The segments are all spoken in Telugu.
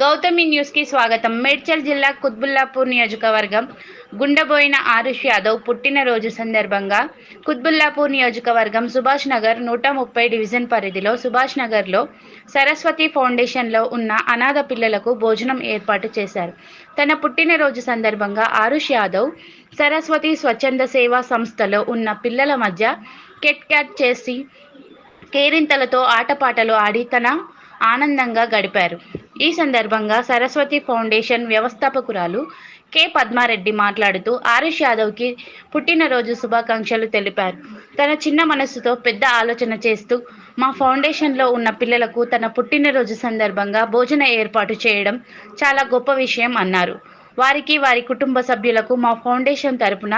గౌతమి న్యూస్కి స్వాగతం. మేడ్చల్ జిల్లా కుత్బుల్లాపూర్ నియోజకవర్గం గుండెబోయిన ఆరుష్ యాదవ్ పుట్టినరోజు సందర్భంగా కుత్బుల్లాపూర్ నియోజకవర్గం సుభాష్ నగర్ నూట ముప్పై డివిజన్ పరిధిలో సుభాష్ నగర్లో సరస్వతి ఫౌండేషన్లో ఉన్న అనాథ పిల్లలకు భోజనం ఏర్పాటు చేశారు. తన పుట్టినరోజు సందర్భంగా ఆరుష్ యాదవ్ సరస్వతి స్వచ్ఛంద సేవా సంస్థలో ఉన్న పిల్లల మధ్య కెట్ క్యాట్ చేసి కేరింతలతో ఆటపాటలు ఆడి తన ఆనందంగా గడిపారు. ఈ సందర్భంగా సరస్వతి ఫౌండేషన్ వ్యవస్థాపకురాలు కె పద్మారెడ్డి మాట్లాడుతూ ఆరుష్ యాదవ్కి పుట్టినరోజు శుభాకాంక్షలు తెలిపారు. తన చిన్న మనస్సుతో పెద్ద ఆలోచన చేస్తూ మా ఫౌండేషన్లో ఉన్న పిల్లలకు తన పుట్టినరోజు సందర్భంగా భోజన ఏర్పాటు చేయడం చాలా గొప్ప విషయం అన్నారు. వారికి వారి కుటుంబ సభ్యులకు మా ఫౌండేషన్ తరపున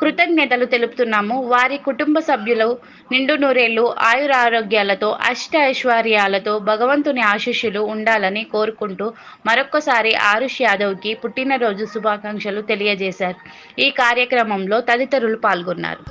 కృతజ్ఞతలు తెలుపుతున్నాము. వారి కుటుంబ సభ్యులు నిండు నూరేళ్ళు ఆయురారోగ్యాలతో అష్ట ఐశ్వర్యాలతో భగవంతుని ఆశీస్సులు ఉండాలని కోరుకుంటూ మరొక్కసారి ఆరుష్ యాదవ్కి పుట్టినరోజు శుభాకాంక్షలు తెలియజేశారు. ఈ కార్యక్రమంలో తదితరులు పాల్గొన్నారు.